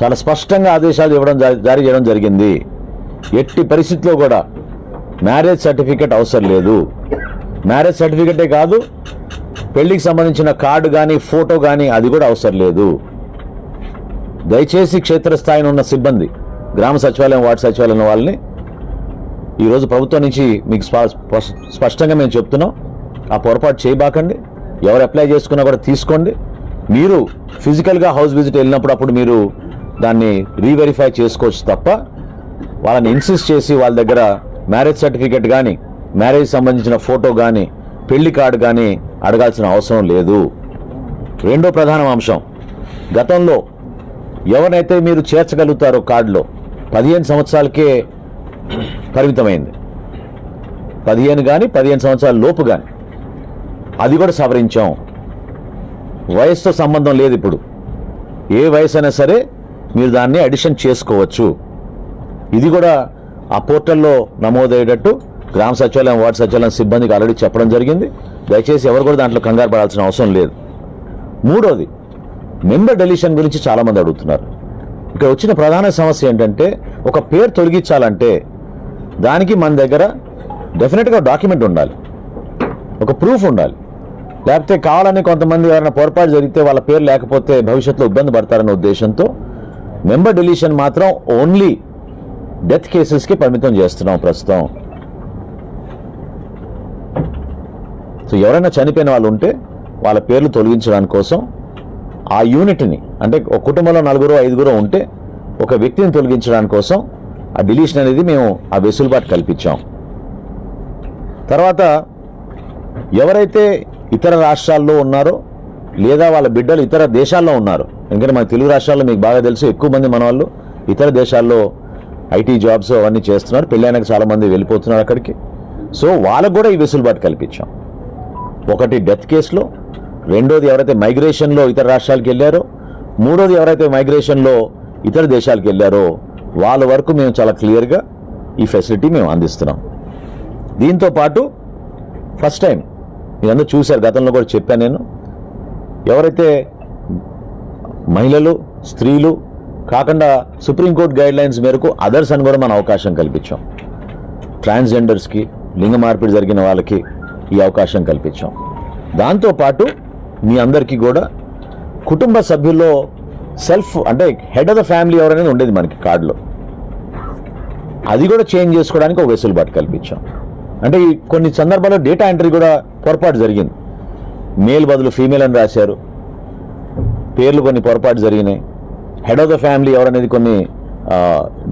చాలా స్పష్టంగా ఆదేశాలు ఇవ్వడం జారీ చేయడం జరిగింది. ఎట్టి పరిస్థితిలో కూడా మ్యారేజ్ సర్టిఫికేట్ అవసరం లేదు. మ్యారేజ్ సర్టిఫికేటే కాదు పెళ్ళికి సంబంధించిన కార్డు కానీ ఫోటో కానీ అది కూడా అవసరం లేదు. దయచేసి క్షేత్రస్థాయిని ఉన్న సిబ్బంది గ్రామ సచివాలయం వార్డు సచివాలయం వాళ్ళని ఈరోజు ప్రభుత్వం నుంచి మీకు స్పష్టంగా మేము చెప్తున్నాం. ఆ పొరపాటు చేయబాకండి. ఎవరు అప్లై చేసుకున్నా కూడా తీసుకోండి. మీరు ఫిజికల్గా హౌస్ విజిట్ వెళ్ళినప్పుడు అప్పుడు మీరు దాన్ని రీవెరిఫై చేసుకోవచ్చు తప్ప వాళ్ళని ఇన్సిస్ట్ చేసి వాళ్ళ దగ్గర మ్యారేజ్ సర్టిఫికేట్ కానీ మ్యారేజ్ సంబంధించిన ఫోటో కానీ పెళ్ళి కార్డు కానీ అడగాల్సిన అవసరం లేదు. రెండో ప్రధాన అంశం. గతంలో ఎవరినైతే మీరు చేర్చగలుగుతారో కార్డులో పదిహేను సంవత్సరాలకే పరిమితమైంది. పదిహేను కానీ పదిహేను సంవత్సరాల లోపు కానీ అది కూడా సవరించాం. వయసుతో సంబంధం లేదు ఇప్పుడు. ఏ వయసు అయినా సరే మీరు దాన్ని అడిషన్ చేసుకోవచ్చు. ఇది కూడా ఆ పోర్టల్లో నమోదయ్యేటట్టు గ్రామ సచివాలయం వార్డు సచివాలయం సిబ్బందికి ఆల్రెడీ చెప్పడం జరిగింది. దయచేసి ఎవరు కూడా దాంట్లో కంగారు పడాల్సిన అవసరం లేదు. మూడోది మెంబర్ డెలిషన్ గురించి చాలామంది అడుగుతున్నారు. ఇక్కడ వచ్చిన ప్రధాన సమస్య ఏంటంటే ఒక పేరు తొలగించాలంటే దానికి మన దగ్గర డెఫినెట్గా డాక్యుమెంట్ ఉండాలి. ఒక ప్రూఫ్ ఉండాలి. లేకపోతే కావాలని కొంతమంది ఎవరైనా పొరపాటు జరిగితే వాళ్ళ పేరు లేకపోతే భవిష్యత్తులో ఇబ్బంది పడతారనే ఉద్దేశంతో మెంబర్ డిలీషన్ మాత్రం ఓన్లీ డెత్ కేసెస్కి పరిమితం చేస్తున్నాం ప్రస్తుతం. సో ఎవరైనా చనిపోయిన వాళ్ళు ఉంటే వాళ్ళ పేర్లు తొలగించడానికి కోసం ఆ యూనిట్ని అంటే ఒక కుటుంబంలో నలుగురు ఐదుగురు ఉంటే ఒక వ్యక్తిని తొలగించడానికి కోసం ఆ డిలీషన్ అనేది మేము ఆ వెసులుబాటు కల్పించాం. తర్వాత ఎవరైతే ఇతర రాష్ట్రాల్లో ఉన్నారో లేదా వాళ్ళ బిడ్డలు ఇతర దేశాల్లో ఉన్నారు. ఎందుకంటే మన తెలుగు రాష్ట్రాల్లో మీకు బాగా తెలుసు ఎక్కువ మంది మన వాళ్ళు ఇతర దేశాల్లో ఐటీ జాబ్స్ అవన్నీ చేస్తున్నారు పెళ్ళైనాక చాలామంది వెళ్ళిపోతున్నారు అక్కడికి. సో వాళ్ళకు కూడా ఈ వెసులుబాటు కల్పించాం. ఒకటి డెత్ కేసులో రెండోది ఎవరైతే మైగ్రేషన్లో ఇతర రాష్ట్రాలకు వెళ్ళారో మూడోది ఎవరైతే మైగ్రేషన్లో ఇతర దేశాలకు వెళ్ళారో వాళ్ళ వరకు మేము చాలా క్లియర్గా ఈ ఫెసిలిటీ మేము అందిస్తున్నాం. దీంతో పాటు ఫస్ట్ టైం మీరందరూ చూశారు గతంలో కూడా చెప్పాను నేను. ఎవరైతే మహిళలు స్త్రీలు కాకుండా సుప్రీంకోర్టు గైడ్ లైన్స్ మేరకు అదర్స్ అని కూడా మనం అవకాశం కల్పించాం. ట్రాన్స్జెండర్స్కి లింగ మార్పిడి జరిగిన వాళ్ళకి ఈ అవకాశం కల్పించాం. దాంతోపాటు మీ అందరికీ కూడా కుటుంబ సభ్యుల్లో సెల్ఫ్ అంటే హెడ్ ఆఫ్ ద ఫ్యామిలీ ఎవరనేది ఉండేది మనకి కార్డులో. అది కూడా చేంజ్ చేసుకోవడానికి ఒక వెసులుబాటు కల్పించాం. అంటే ఈ కొన్ని సందర్భాల్లో డేటా ఎంట్రీ కూడా పొరపాటు జరిగింది. మేల్ బదులు ఫీమేల్ అని రాశారు. పేర్లు కొన్ని పొరపాటు జరిగినాయి. హెడ్ ఆఫ్ ద ఫ్యామిలీ ఎవరనేది కొన్ని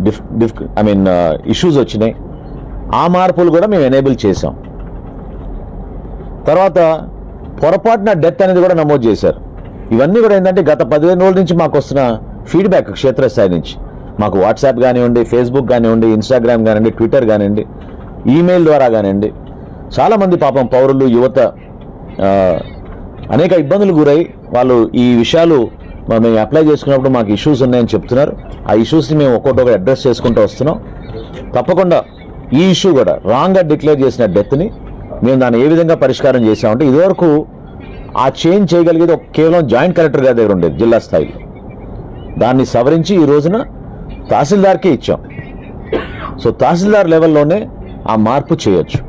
diff diff I mean issues వచ్చినాయి. ఆ మార్పులు కూడా మేము ఎనేబుల్ చేసాం తర్వాత పొరపాటున డెత్ అనేది కూడా నమోదు చేశారు. ఇవన్నీ కూడా ఏంటంటే గత పదిహేను రోజుల నుంచి మాకు వస్తున్న ఫీడ్బ్యాక్ క్షేత్రస్థాయి నుంచి. మాకు వాట్సాప్ కానివ్వండి ఫేస్బుక్ కానివ్వండి ఇన్స్టాగ్రామ్ కానివ్వండి ట్విట్టర్ కానివ్వండి ఈమెయిల్ ద్వారా కానివ్వండి. చాలామంది పాపం పౌరులు యువత అనేక ఇబ్బందులు గురై వాళ్ళు ఈ విషయాలు మేము అప్లై చేసుకున్నప్పుడు మాకు ఇష్యూస్ ఉన్నాయని చెప్తున్నారు. ఆ ఇష్యూస్ని మేము ఒక్కొక్కటి అడ్రస్ చేసుకుంటూ వస్తున్నాం. తప్పకుండా ఈ ఇష్యూ కూడా రాంగ్గా డిక్లేర్ చేసిన డెత్ని మేము దాన్ని ఏ విధంగా పరిష్కారం చేసామంటే ఇదివరకు ఆ చేంజ్ చేయగలిగేది ఒక కేవలం జాయింట్ కలెక్టర్ గారి దగ్గర ఉండేది జిల్లా స్థాయిలో. దాన్ని సవరించి ఈ రోజున తహసీల్దార్కే ఇచ్చాం. సో తహసీల్దార్ లెవెల్లోనే ఆ మార్పు చేయొచ్చు.